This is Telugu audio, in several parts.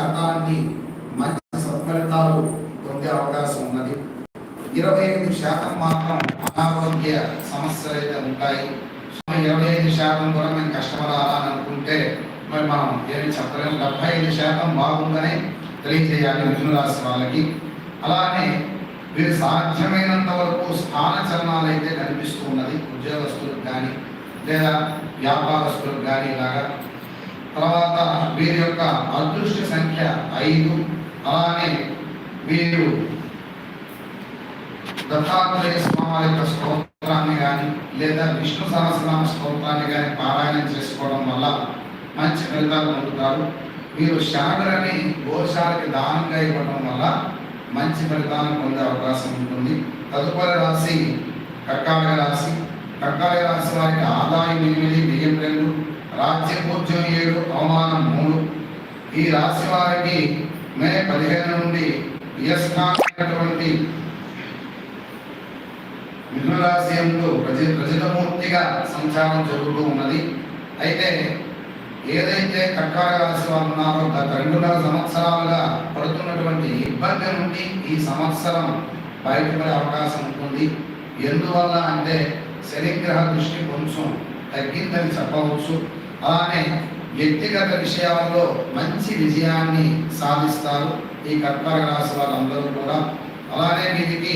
శాతాన్ని మంచి సత్ఫలితాలు పొందే అవకాశం ఉన్నది. ఇరవై ఐదు శాతం మాత్రం అనారోగ్య సమస్యలు అయితే ఉంటాయి. ఇరవై ఐదు శాతం కూడా మేము కష్టపడాలని అనుకుంటే మరి మనం ఏమి చెప్పలేము డెబ్బై ఐదు శాతం బాగుందని తెలియజేయాలి మిథున రాశి వాళ్ళకి. అలానే వీరు సాధ్యమైనంత వరకు స్థాన చలనాలు అయితే కనిపిస్తూ ఉన్నది. ఉద్యోగస్తులకు కానీ లేదా వ్యాపారస్తులకు కానీ ఇలాగా తర్వాత వీరి యొక్క అదృష్ట సంఖ్య ఐదు. అలానే వీరు దత్తాత్రేయ స్వామి యొక్క స్తోత్రాన్ని కానీ లేదా విష్ణు సహస్రనామ స్తోత్రాన్ని కానీ పారాయణం చేసుకోవడం వల్ల మంచి ఫలితాలు పొందుతారు. వీరు శనగలని గోశాలకి దానంగా ఇవ్వడం వల్ల మంచి ఫలితాలను పొందే అవకాశం ఉంటుంది. తదుపరి రాశి కక్కాయ రాశి. కక్కాయ రాశి వారికి ఆదాయం ఎనిమిది బియ్యం రెండు. రాజ్య పూజ్యం ఏడు అవమానం మూడు. ఈ రాశి వారికి మే పదిహేను నుండి యస్నాటువంటి మిథున ప్రజ ప్రజలమూర్తిగా సంచారం జరుగుతూ ఉన్నది. అయితే ఏదైతే కర్కాటక రాశి వారు ఉన్నారో గత రెండున్నర సంవత్సరాలుగా పడుతున్నటువంటి ఇబ్బంది నుండి ఈ సంవత్సరం బయటపడే అవకాశం ఉంటుంది. ఎందువల్ల అంటే శనిగ్రహ దృష్టి కొంచెం తగ్గిందని చెప్పవచ్చు. అలానే వ్యక్తిగత విషయాల్లో మంచి విజయాన్ని సాధిస్తారు. ఈ కర్కాటక రాశి వాళ్ళందరూ కూడా. అలానే వీరికి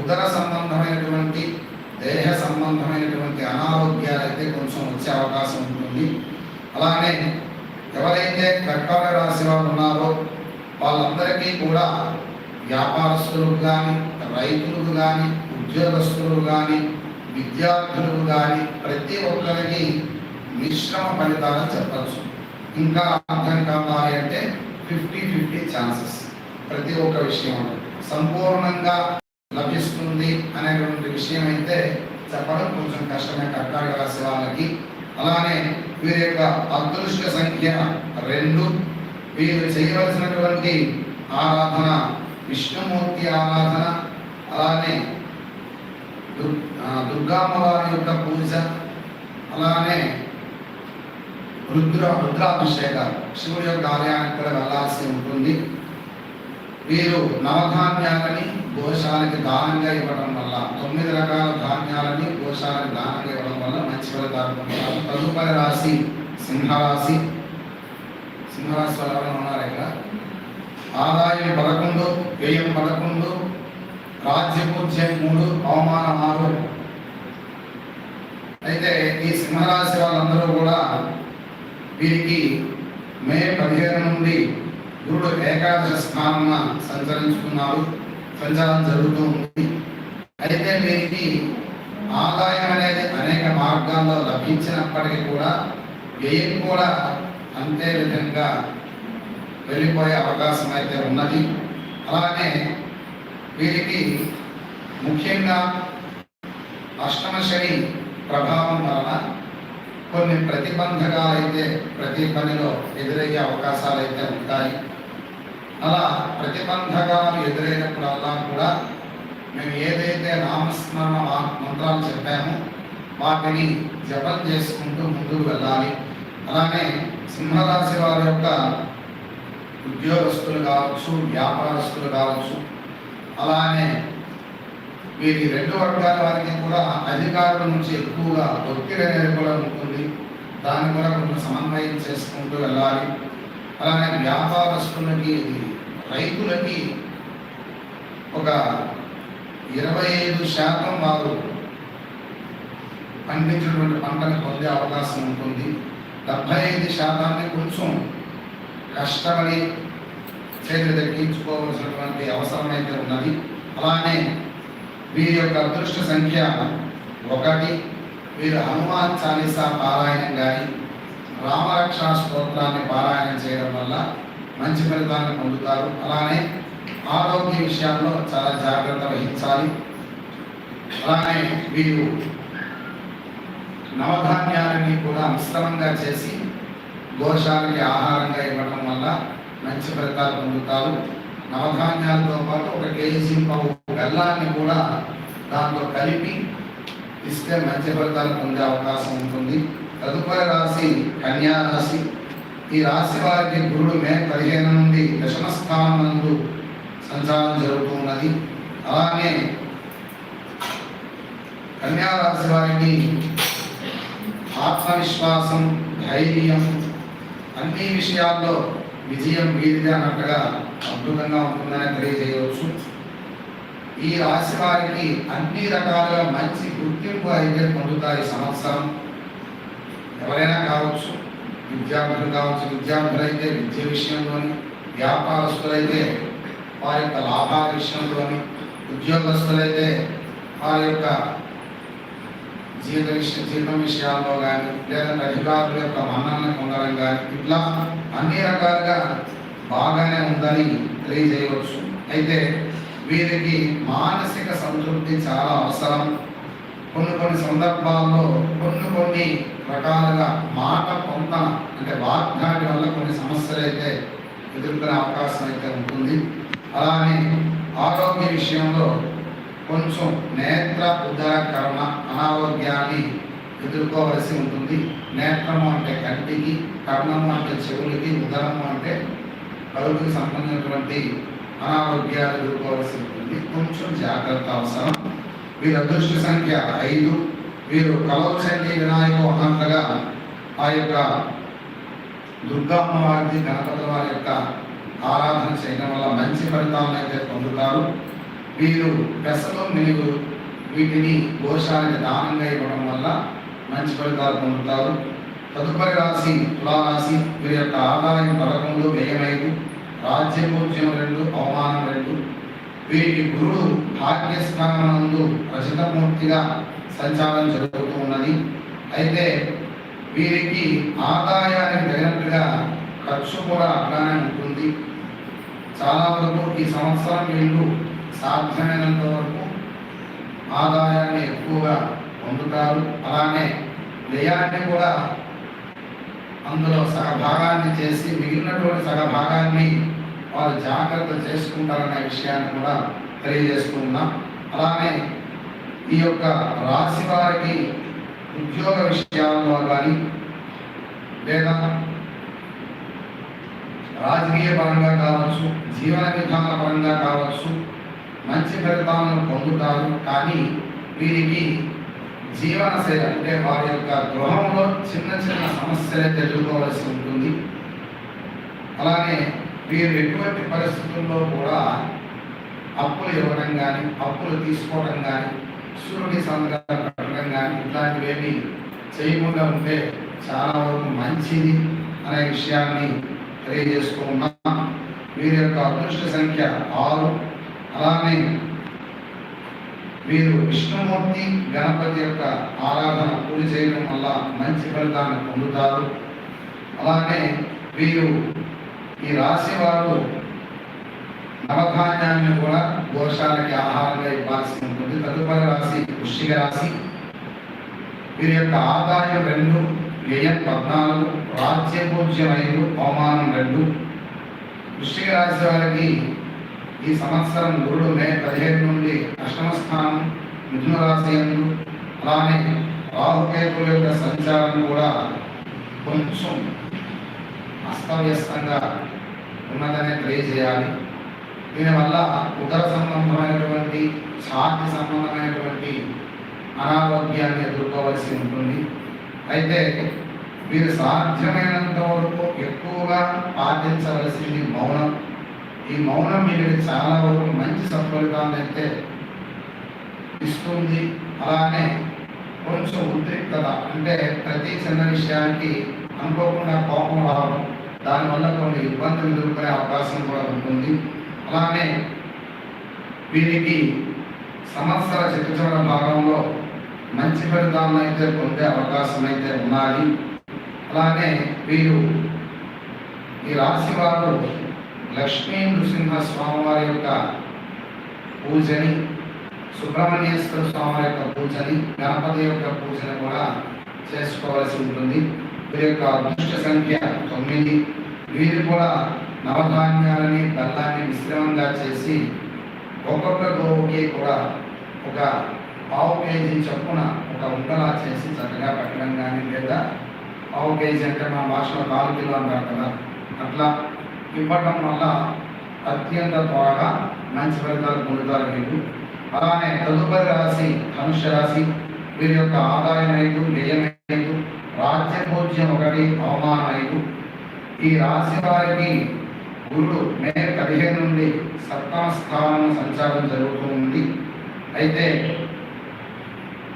ఉదర సంబంధమైనటువంటి దేహ సంబంధమైనటువంటి అనారోగ్యాలు అయితే కొంచెం వచ్చే అవకాశం ఉంటుంది. అలానే ఎవరైతే కర్కాటక రాశి వారు ఉన్నారో వాళ్ళందరికీ కూడా వ్యాపారస్తులకు కానీ రైతులకు కానీ ఉద్యోగస్తులకు కానీ విద్యార్థులకు కానీ ప్రతి ఒక్కరికి మిశ్రమ ఫలితాలు చెప్పచ్చు. ఇంకా అర్థం కావాలి అంటే ఫిఫ్టీ ఫిఫ్టీ ఛాన్సెస్ ప్రతి ఒక్క విషయం సంపూర్ణంగా లభిస్తుంది అనేటువంటి విషయం అయితే చెప్పడం కొంచెం కష్టమే. కర్కాటక రాశి వాళ్ళకి అలానే వీరి యొక్క అదృష్ట సంఖ్య రెండు. వీరు చేయవలసినటువంటి ఆరాధన విష్ణుమూర్తి ఆరాధన అలానే దుర్- దుర్గామ్మ దుర్గామ్మవారి యొక్క పూజ అలానే రుద్ర రుద్రాభిషేకాలు శివుడి యొక్క ఆలయానికి కూడా వెళ్ళాల్సి ఉంటుంది. వీరు నవధాన్యాలని గోశాలకి దానంగా ఇవ్వడం వల్ల తొమ్మిది రకాల ధాన్యాలని గోశాలకి దానంగా ఇవ్వడం వల్ల మంచి ఫలితాలు పొందుతారు. తదుపరి రాశి సింహరాశి. సింహరాశి వాళ్ళు ఉన్నారు ఇక్కడ? ఆదాయం పదకొండు వ్యయం పదకొండు రాజ్యపూజ్యం మూడు అవమానం ఆరు. అయితే ఈ సింహరాశి వాళ్ళందరూ కూడా వీరికి మే పదిహేను నుండి గురుడు ఏకాదశ స్థానం సంచరించుకున్నారు. సంచారం జరుగుతూ ఉంది. అయితే వీరికి ఆదాయం అనేది అనేక మార్గాల్లో లభించినప్పటికీ కూడా వ్యయం కూడా అంతే విధంగా వెళ్ళిపోయే అవకాశం అయితే ఉన్నది. అలానే వీరికి ముఖ్యంగా అష్టమ శని ప్రభావం వలన కొన్ని ప్రతిబంధకాలు అయితే ప్రతి పనిలో ఎదురయ్యే అవకాశాలు అయితే ఉంటాయి. అలా ప్రతిబంధకాలు ఎదురైనప్పుడల్లా కూడా మేము ఏదైతే నామస్మరణ మంత్రాలు చెప్పామో వాటిని జపం చేసుకుంటూ ముందుకు వెళ్ళాలి. అలానే సింహరాశి వారి యొక్క ఉద్యోగస్తులు కావచ్చు వ్యాపారస్తులు కావచ్చు అలానే వీరి రెండు వర్గాల వారికి కూడా అధికారుల నుంచి ఎక్కువగా ఒత్తిడి అనేది కూడా ఉంటుంది. దాన్ని కూడా కొంచెం సమన్వయం చేసుకుంటూ వెళ్ళాలి. అలానే వ్యాపారస్తులకి రైతులకి ఒక ఇరవై ఐదు శాతం వారు పండించినటువంటి పంటను పొందే అవకాశం ఉంటుంది. డెబ్బై ఐదు శాతాన్ని కొంచెం కష్టపడి చేతులు దక్కించుకోవాల్సినటువంటి అవసరం అయితే ఉన్నది. అలానే వీరి యొక్క అదృష్ట సంఖ్య ఒకటి. వీరు హనుమాన్ చాలీసా పారాయణం కానీ రామరక్షణ స్తోత్రాన్ని పారాయణం చేయడం వల్ల మంచి ఫలితాన్ని పొందుతారు. అలానే ఆరోగ్య విషయాల్లో చాలా జాగ్రత్త వహించాలి. అలానే వీరు నవధాన్యాలని కూడా మిశ్రమంగా చేసి దోషాలకి ఆహారంగా ఇవ్వడం వల్ల మంచి ఫలితాలు పొందుతారు. నవధాన్యాలతో పాటు ఒక కేజీ పావు బెల్లాన్ని కూడా దాంట్లో కలిపి ఇస్తే మంచి ఫలితాలు పొందే అవకాశం ఉంటుంది. తదుపరి రాశి కన్యా రాశి. ఈ రాశి వారికి గురుడు మే పదిహేను నుండి దశమ స్థానం నందు సంచారం జరుగుతున్నది అలానే కన్యా రాశి వారికి ఆత్మవిశ్వాసం ధైర్యం అన్ని విషయాల్లో విజయం వీరిది అన్నట్టుగా అద్భుతంగా ఉంటుందని తెలియజేయవచ్చు. ఈ రాశి వారికి అన్ని రకాలుగా మంచి గుర్తింపు అయితే పొందుతాయి సంవత్సరం. ఎవరైనా కావచ్చు విద్యార్థులు కావచ్చు విద్యార్థులైతే విద్య విషయంలోని వ్యాపారస్తులైతే వారి యొక్క లాభాల విషయంలోని ఉద్యోగస్తులైతే వారి యొక్క జీర్ణ విషయం జీర్ణ విషయాల్లో కానీ లేదంటే అధికారుల యొక్క మన్నలను పొందడం కానీ ఇట్లా అన్ని రకాలుగా బాగానే ఉందని తెలియజేయవచ్చు. అయితే వీరికి మానసిక సంతృప్తి చాలా అవసరం. కొన్ని కొన్ని సందర్భాల్లో కొన్ని కొన్ని రకాలుగా మాట పొందన అంటే వాగ్దాటి వల్ల కొన్ని సమస్యలు అయితే ఎదుర్కొనే అవకాశం అయితే ఉంటుంది. అలానే ఆరోగ్య విషయంలో కొంచెం నేత్ర ఉదర అనారోగ్యాన్ని ఎదుర్కోవలసి ఉంటుంది. నేత్రము అంటే కంటికి కర్ణము అంటే చెవులకి ఉదరము అంటే కలుగుకి సంబంధించినటువంటి అనారోగ్యాలు ఎదుర్కోవాల్సి ఉంటుంది. కొంచెం జాగ్రత్త అవసరం. వీరి అదృష్ట సంఖ్య ఐదు. వీరు కలవచండి వినాయక అన్నట్లుగా ఆ యొక్క దుర్గామ్మ అమ్మవారిని గణపతి వారి యొక్క ఆరాధన చేయడం వల్ల మంచి ఫలితాలను అయితే పొందుతారు. వీరు పెసలు మినుగు వీటిని గోశాలకు దానంగా ఇవ్వడం వల్ల మంచి ఫలితాలు పొందుతారు. తదుపరి రాశి తులారాశి. వీరి యొక్క ఆదాయం పథకంలో వ్యయమైదు. ఐదు రెండు అవమానం రెండు. వీరికి గురుడు భాగ్యస్థానందు రచితమూర్తిగా సంచారం జరుగుతూ ఉన్నది. అయితే వీరికి ఆదాయానికి తగినట్టుగా ఖర్చు కూడా అట్లానే ఉంటుంది. చాలా వరకు ఈ సంవత్సరం వీళ్ళు సాధ్యమైనంత వరకు ఆదాయాన్ని ఎక్కువగా పొందుతారు. అలానే వ్యయాన్ని కూడా అందులో సగభాగాన్ని చేసి మిగిలినటువంటి సగభాగాన్ని వారు జాగ్రత్త చేసుకుంటారనే విషయాన్ని కూడా తెలియజేసుకుందాం అలానే ఈ యొక్క రాశి వారికి ఉద్యోగ విషయాల్లో కానీ లేదా రాజకీయ పరంగా కావచ్చు జీవన విధాన పరంగా కావచ్చు మంచి ఫలితాలను పొందుతారు. కానీ వీరికి జీవన శైలి అంటే వారి యొక్క గృహంలో చిన్న చిన్న సమస్యలు ఎదుర్కోవాల్సి ఉంటుంది. అలానే వీరు ఎటువంటి పరిస్థితుల్లో కూడా అప్పులు ఇవ్వడం కానీ అప్పులు తీసుకోవడం కానీ సూర్యుడి సంతకాలు పెట్టడం కానీ ఇట్లాంటివేమి చేయకుండా ఉంటే చాలా వరకు మంచిది అనే విషయాన్ని తెలియజేసుకున్నాం వీరి యొక్క అదృష్ట సంఖ్య ఆరు. అలానే వీరు విష్ణుమూర్తి గణపతి యొక్క ఆరాధన పూజ చేయడం వల్ల మంచి ఫలితాన్ని పొందుతారు. అలానే వీరు ఈ రాశి వారు నవధాన్యాన్ని కూడా దోషాలకి ఆహారంగా ఇవ్వాల్సి ఉంటుంది. తదుపరి రాశి వృష్టిక రాశి. వీరి యొక్క ఆదాయం రెండు వ్యయం పద్నాలుగు రాజ్యపూజ్యం ఐదు అవమానం రెండు. వృష్టిక రాశి వారికి ఈ సంవత్సరం గురుడు మే పదిహేను నుండి అష్టమ స్థానం మిథున రాశయందు అలానే రాహుకేతుల యొక్క సంచారం కూడా కొంచెం అస్తవ్యస్తంగా ఉన్నదనే తెలియజేయాలి. దీనివల్ల ఉదర సంబంధమైనటువంటి ఛాతి సంబంధమైనటువంటి అనారోగ్యాన్ని ఎదుర్కోవలసి ఉంటుంది. అయితే మీరు సాధ్యమైనంత వరకు ఎక్కువగా పాటించవలసింది మౌనం. ఈ మౌనం మీకు చాలా వరకు మంచి సత్ఫలితాన్ని అయితే ఇస్తుంది. అలానే కొంచెం ఉద్రిక్తత అంటే ప్రతి చిన్న విషయానికి అనుకోకుండా కోపం రావడం దానివల్ల కొన్ని ఇబ్బందులు ఎదుర్కొనే అవకాశం కూడా ఉంటుంది. అలానే వీరికి సంవత్సర చతుర్చర భాగంలో మంచి ఫలితాలను అయితే పొందే అవకాశం అయితే ఉన్నాయి అలానే వీరు ఈ రాశి వారు లక్ష్మీ నృసింహ స్వామివారి యొక్క పూజని సుబ్రహ్మణ్యేశ్వర స్వామి యొక్క పూజని గణపతి యొక్క పూజని కూడా చేసుకోవాల్సి ఉంటుంది. వీరి యొక్క అదృష్ట సంఖ్య తొమ్మిది. వీరు కూడా నవధాన్యాలని బెల్లాన్ని మిశ్రమంగా చేసి ఒక్కొక్క గోవుకి కూడా ఒక పావు కేజీ చొప్పున ఒక ఉండలా చేసి చక్కగా పెట్టడం కానీ లేదా పావు కేజీ అంటే మన భాషలో కాలు కిలో అంటారు కదా. అట్లా ఇవ్వటం వల్ల అత్యంత త్వరగా మంచి ఫలితాలు పొందుతారు మీరు అలానే తదుపరి రాశి ధనుష రాశి. వీరి యొక్క ఆదాయం ఐదు వ్యయం ఐదు రాజ్యభోజ్యం ఒకటి అవమానం ఐదు. ఈ రాశి వారికి గురుడు మే పదిహేను నుండి సప్తమ స్థానం సంచారం జరుగుతూ ఉంది. అయితే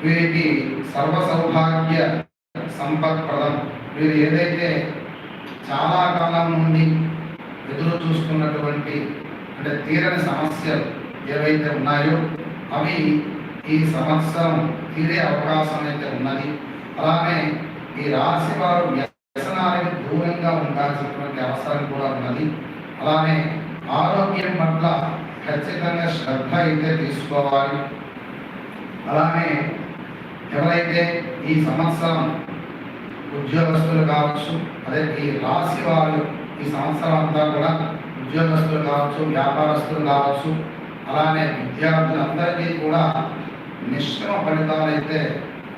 వీరికి సర్వ సౌభాగ్య సంపత్ప్రదం వీరు ఏదైతే చాలా కాలం నుండి ఎదురు చూస్తున్నటువంటి అంటే తీరని సమస్యలు ఏవైతే ఉన్నాయో అవి ఈ సంవత్సరం తీరే అవకాశం అయితే ఉన్నది. అలానే ఈ రాశి వారు వ్యసనానికి దూరంగా ఉండాల్సినటువంటి అవసరం కూడా ఉన్నది. అలానే ఆరోగ్యం పట్ల ఖచ్చితంగా శ్రద్ధ అయితే తీసుకోవాలి. అలానే ఎవరైతే ఈ సంవత్సరం ఉద్యోగస్తులు కావచ్చు అదే ఈ రాశి వారు ఈ సంవత్సరం అంతా కూడా ఉద్యోగస్తులు కావచ్చు వ్యాపారస్తులు కావచ్చు అలానే విద్యార్థులందరికీ కూడా మిశ్రమ ఫలితాలు అయితే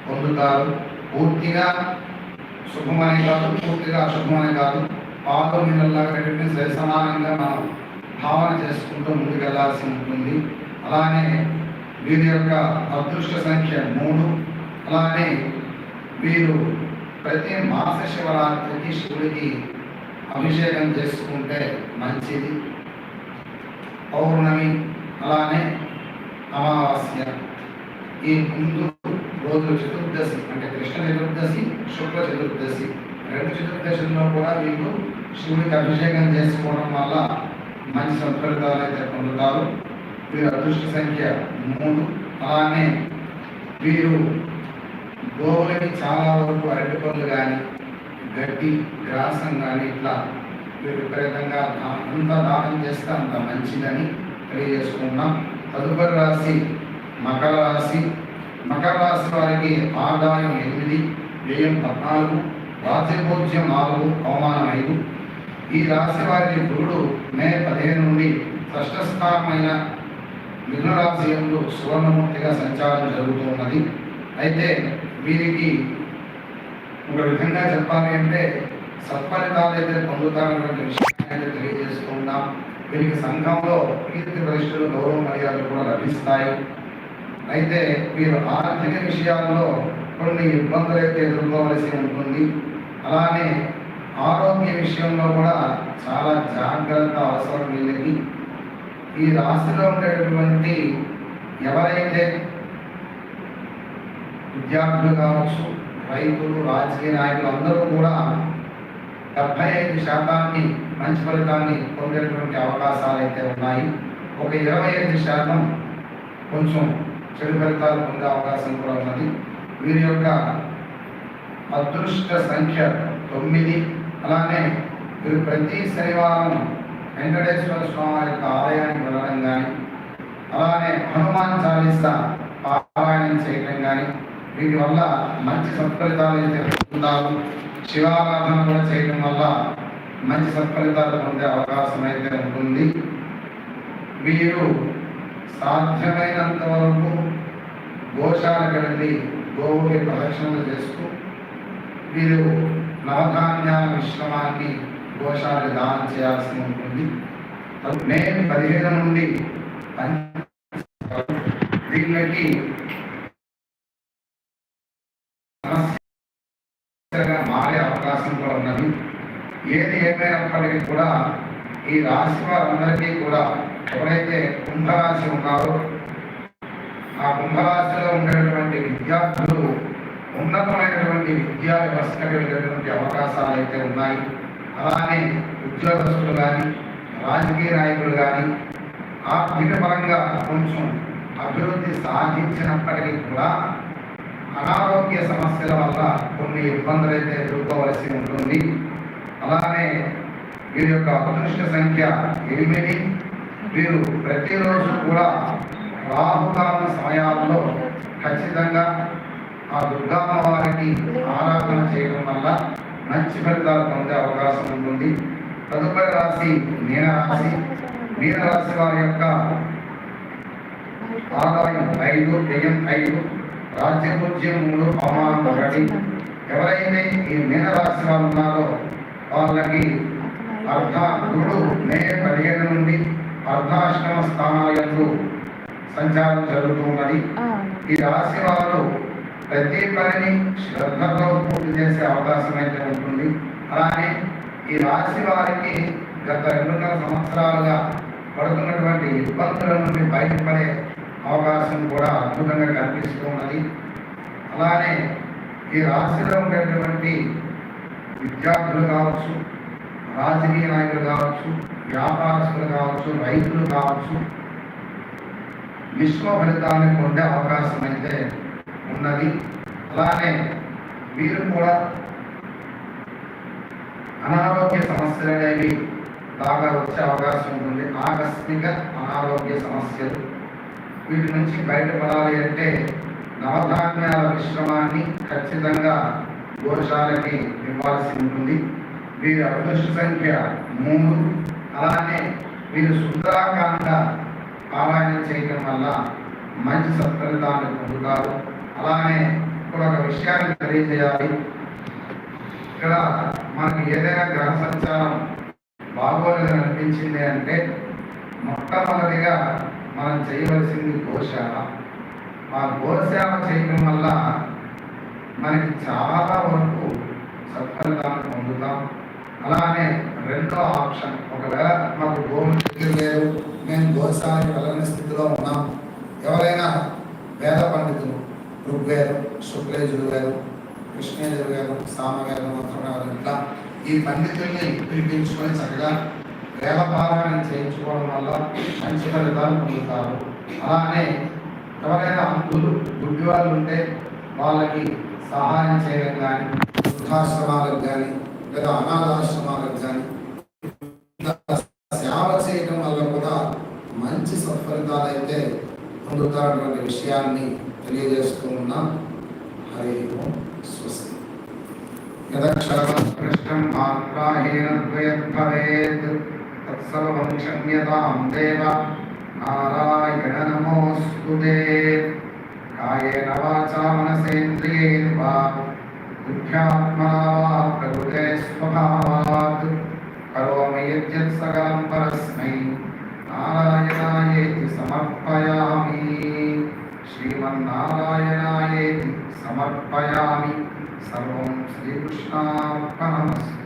పొందుతారు. పూర్తిగా శుభమని కాదు పూర్తిగా అశుభమని కాదు. పాలు నీళ్ళలాగా రెండింటిని సమానంగా మనం భావన చేసుకుంటూ ముందుకెళ్ళాల్సి ఉంటుంది. అలానే వీరి యొక్క అదృష్ట సంఖ్య మూడు. అలానే వీరు ప్రతి మాస శివరాత్రికి శివుడికి అభిషేకం చేసుకుంటే మంచిది. పౌర్ణమి అలానే అమావాస్య. ఈ ముందు రోజులు చతుర్దశి అంటే కృష్ణ చతుర్దశి శుక్ల చతుర్దశి. రెండు చతుర్దశుల్లో కూడా వీళ్ళు శివుడికి అభిషేకం చేసుకోవడం వల్ల మంచి సంప్రదాయాలు అయితే పొందుతారు. వీరు అదృష్ట సంఖ్య మూడు. అలానే వీరు గోవులకి చాలా వరకు అరటి పనులు కానీ గడ్డి గ్రాసం కానీ ఇట్లా విపరీతంగా అంతా దానం చేస్తే అంత మంచిదని తెలియజేసుకున్నాం తదుపరి రాశి మకర రాశి. మకర రాశి వారికి ఆదాయం ఎనిమిది వ్యయం పద్నాలుగు రాజ్యభోజ్యం నాలుగు అవమానం ఐదు. ఈ రాశి వారికి గురుడు మే పదిహేను నుండి షష్ఠస్థానమైన మిథున రాశి సువర్ణమూర్తిగా సంచారం జరుగుతున్నది అయితే వీరికి ఒక విధంగా చెప్పాలి అంటే సత్ఫలితాలు అయితే పొందుతారన్నటువంటి విషయాన్ని తెలియజేసుకుందాం వీరికి సంఘంలో కీర్తి ప్రతిష్టలు గౌరవ మర్యాదలు కూడా లభిస్తాయి. అయితే వీరు ఆర్థిక విషయాల్లో కొన్ని ఇబ్బందులు అయితే ఎదుర్కోవలసి ఉంటుంది. అలానే ఆరోగ్య విషయంలో కూడా చాలా జాగ్రత్త అవసరం వీళ్ళకి. ఈ రాశిలో ఉండేటటువంటి ఎవరైతే విద్యార్థులు కావచ్చు రైతులు రాజకీయ నాయకులు అందరూ కూడా డెబ్బై ఐదు శాతాన్ని మంచి ఫలితాన్ని పొందేటువంటి అవకాశాలు అయితే ఉన్నాయి. ఒక ఇరవై ఐదు శాతం కొంచెం చెడు ఫలితాలు పొందే అవకాశం కూడా ఉన్నది. వీరి యొక్క అదృష్ట సంఖ్య తొమ్మిది. అలానే వీరు ప్రతి శనివారం వెంకటేశ్వర స్వామి యొక్క ఆలయానికి వెళ్ళడం కానీ అలానే హనుమాన్ చాలీసా పారాయణం చేయడం కానీ వీటి వల్ల మంచి సత్ఫలితాలు అయితే పొందుతారు. శివారాధన కూడా చేయడం వల్ల మంచి సత్ఫలితాలు పొందే అవకాశం అయితే ఉంటుంది. వీరు సాధ్యమైనంత వరకు గోశాలకు వెళ్ళి గోవుకి ప్రదక్షిణలు చేస్తూ వీరు నవధాన్యాల మిశ్రమాన్ని గోశాలకు దానం చేయాల్సి ఉంటుంది. మే పదిహేను నుండి దీనికి రాష్ట్రంలో ఉన్నది. ఏది ఏమైనప్పటికీ కూడా ఈ రాశి వారందరికీ కూడా ఎవరైతే కుంభరాశి ఉన్నారో ఆ కుంభరాశిలో ఉండేటువంటి విద్యార్థులు ఉన్నతమైనటువంటి విద్యా వ్యవస్థకు వెళ్ళేటువంటి అవకాశాలు అయితే ఉన్నాయి. అలానే ఉద్యోగస్తులు కానీ రాజకీయ నాయకులు కానీ ఆర్థిక పరంగా కొంచెం అభివృద్ధి సాధించినప్పటికీ కూడా అనారోగ్య సమస్యల వల్ల కొన్ని ఇబ్బందులు అయితే ఎదుర్కోవలసి ఉంటుంది. అలానే వీరి యొక్క అదృష్ట సంఖ్య ఎనిమిది. వీరు ప్రతిరోజు కూడా రాహుకాల సమయాల్లో ఖచ్చితంగా ఆ దుర్గామ్మ వారికి ఆరాధన చేయడం వల్ల మంచి ఫలితాలు పొందే అవకాశం ఉంటుంది. తదుపరి రాశి మీనరాశి. మీనరాశి వారి యొక్క ఆదాయం ఐదు వ్యయం ఐదు. రాజ్యపూజ్యం అవమానం ఒకటి ఎవరైతే ఈ మీనరాశి వారు ఉన్నారో వాళ్ళకి అర్ధ గురుడు మే పదిహేను నుండి అర్ధాష్టమ స్థానాలకు సంచారం జరుగుతున్నది. ఈ రాశి వారు ప్రతి పనిని శ్రద్ధతో పూర్తి చేసే అవకాశం అయితే ఉంటుంది. అలానే ఈ రాశి వారికి గత రెండున్నర సంవత్సరాలుగా పడుతున్నటువంటి ఇబ్బందుల నుండి బయటపడే అవకాశం కూడా అద్భుతంగా కనిపిస్తూ ఉన్నది. అలానే ఈ రాష్ట్రంలో ఉండేటువంటి విద్యార్థులు కావచ్చు రాజకీయ నాయకులు కావచ్చు వ్యాపారస్తులు కావచ్చు రైతులు కావచ్చు విశ్వ ఫలితాన్ని పొందే అవకాశం అయితే ఉన్నది. అలానే వీరు కూడా అనారోగ్య సమస్యలు అనేవి బాగా వచ్చే అవకాశం ఉంటుంది. ఆకస్మిక అనారోగ్య సమస్యలు వీటి నుంచి బయటపడాలి అంటే నవధాన్యాల మిశ్రమాన్ని ఖచ్చితంగా గోశాలకి ఇవ్వాల్సి ఉంటుంది. వీరి అదృష్ట సంఖ్య మూడు. అలానే వీరు సుందరాకాండ పారాయణ చేయడం వల్ల మంచి సత్ఫలితాన్ని పొందుతారు. అలానే ఇప్పుడు ఒక విషయాన్ని తెలియజేయాలి. ఇక్కడ మనకి ఏదైనా గ్రహ సంచారం బాగోలేదని అనిపించింది అంటే మొట్టమొదటిగా మనం చేయవలసింది గోశాల. ఆ గోశాల చేయడం వల్ల మనకి చాలా వరకు సత్ఫలితాన్ని పొందుతాం. అలానే రెండో ఆప్షన్ ఒకవేళ మాకు గోవులు దగ్గర మేము గోశాలకి వెళ్ళని స్థితిలో ఉన్నాం. ఎవరైనా వేద పండితులు ఋగ్వేదం శుక్లేజులు గారు కృష్ణేజులు గారు సామవేదం మంత్రవేదం ఇట్లా ఈ పండితుల్ని పిలిపించుకొని చక్కగా వేదపారాయణం చేయించుకోవడం వల్ల మంచి ఫలితాలు పొందుతారు. అలానే ఎవరైనా అంకులు గుడ్డి వాళ్ళు ఉంటే వాళ్ళకి సహాయం చేయడం కానీ వృద్ధాశ్రమాలకు కానీ లేదా అనాథాశ్రమాలకు కానీ సేవ చేయడం వల్ల కూడా మంచి సత్ఫలితాలు అయితే పొందుతారటువంటి విషయాన్ని తెలియజేస్తూ ఉన్నాం. హరి స్వస్తి. యదక్షరమస్పృష్టం మాత్రాహీనద్వయద్భవేత్ సర్వం క్షమ్యతాం దేవ నారాయణ నమోస్తు కాయేన వాచా మనసేంద్రియైర్వా బుద్ధ్యాత్మనా వా ప్రకృతే స్వభావాత్. కరోమి యద్యత్ సకలం పరస్మై. నారాయణాయేతి సమర్పయామి. శ్రీమన్నారాయణాయేతి సమర్పయామి. సర్వం శ్రీకృష్ణార్పణమస్తు.